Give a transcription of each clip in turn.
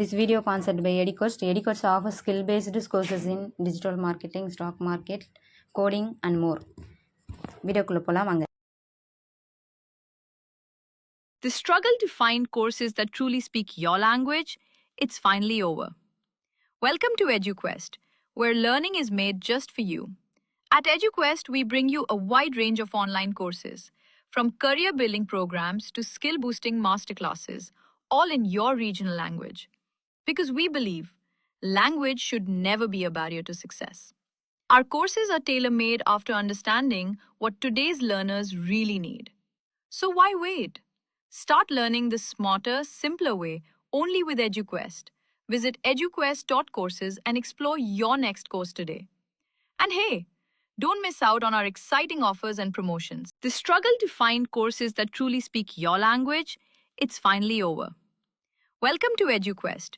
This video concept by Edicost. Edicost offers skill-based courses in digital marketing, stock market, coding and more. வீடியோக்குள்ளே போகலாம் வாங்க The struggle to find courses that truly speak your language, it's finally over. Welcome to EduQuest, where learning is made just for you. At EduQuest, we bring you a wide range of online courses, from career building programs to skill boosting masterclasses, all in your regional language. Because we believe language should never be a barrier to success. Our courses are tailor made after understanding what today's learners really need. So why wait? Start learning the smarter, simpler way only with EduQuest. Visit eduquest.courses and explore your next course today. And hey, don't miss out on our exciting offers and promotions. The struggle to find courses that truly speak your language, it's finally over. Welcome to EduQuest,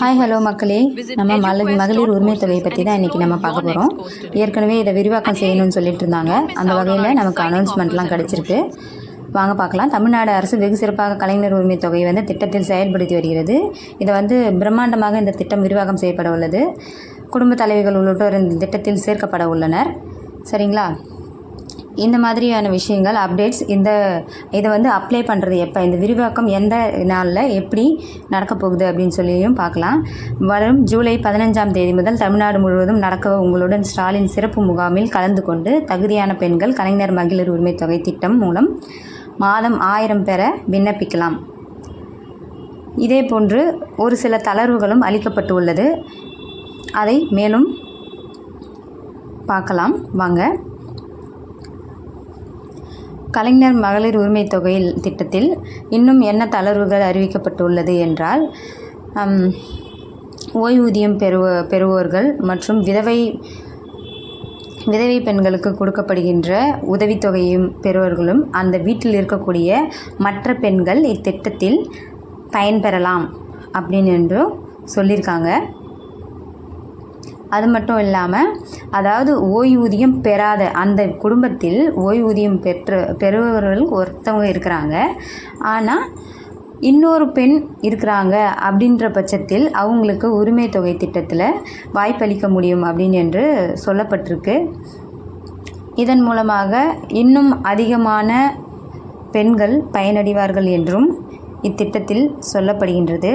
hi hello. மக்களே. நம்ம மல மகளிர் உரிமை தொகை eduquest.courses பற்றி தான் இன்றைக்கி நம்ம பார்க்க போகிறோம். ஏற்கனவே இதை விரிவாக்கம் செய்யணும்னு சொல்லிட்டு இருந்தாங்க. அந்த வகையில் நமக்கு அனௌன்ஸ்மெண்ட்லாம் கிடச்சிருக்கு. வாங்க பார்க்கலாம். தமிழ்நாடு அரசு வெகு சிறப்பாக கலைஞர் உரிமை தொகையை வந்து திட்டத்தில் செயல்படுத்தி வருகிறது. இதை வந்து பிரம்மாண்டமாக இந்த திட்டம் விரிவாக்கம் செய்யப்பட உள்ளது. குடும்ப தலைவிகள் உள்ளிட்டோர் இந்த திட்டத்தில் சேர்க்கப்பட உள்ளனர். சரிங்களா? இந்த மாதிரியான விஷயங்கள் அப்டேட்ஸ் இந்த இதை வந்து அப்ளை பண்ணுறது எப்போ? இந்த விரிவாக்கம் எந்த நாளில் எப்படி நடக்க போகுது அப்படின்னு சொல்லியும் பார்க்கலாம். வரும் ஜூலை பதினஞ்சாம் தேதி முதல் தமிழ்நாடு முழுவதும் நடக்க உங்களுடன் ஸ்டாலின் சிறப்பு முகாமில் கலந்து கொண்டு தகுதியான பெண்கள் கலைஞர் மகளிர் உரிமை தொகை திட்டம் மூலம் மாதம் ஆயிரம் பெற விண்ணப்பிக்கலாம். இதே போன்று ஒரு சில தளர்வுகளும் அளிக்கப்பட்டு உள்ளது அதை மேலும் பார்க்கலாம். வாங்க. கலைஞர் மகளிர் உரிமை தொகையில் திட்டத்தில் இன்னும் என்ன தளர்வுகள் அறிவிக்கப்பட்டுள்ளது என்றால் ஓய்வூதியம் பெறுவ பெறுவோர்கள் மற்றும் விதவை விதவை பெண்களுக்கு கொடுக்கப்படுகின்ற உதவித்தொகையும் பெறுவர்களும் அந்த வீட்டில் இருக்கக்கூடிய மற்ற பெண்கள் இத்திட்டத்தில் பயன்பெறலாம் அப்படின்னு என்றும் சொல்லியிருக்காங்க. அது மட்டும் இல்லாமல் அதாவது ஓய்வூதியம் பெறாத அந்த குடும்பத்தில் ஓய்வூதியம் பெற்று பெறுபவர்கள் ஒருத்தவங்க இருக்கிறாங்க. ஆனால் இன்னொரு பெண் இருக்கிறாங்க அப்படின்ற பட்சத்தில் அவங்களுக்கு உரிமை தொகை திட்டத்தில் வாய்ப்பளிக்க முடியும் அப்படின்னு என்று சொல்லப்பட்டிருக்கு. இதன் மூலமாக இன்னும் அதிகமான பெண்கள் பயனடைவார்கள் என்றும் இத்திட்டத்தில் சொல்லப்படுகின்றது.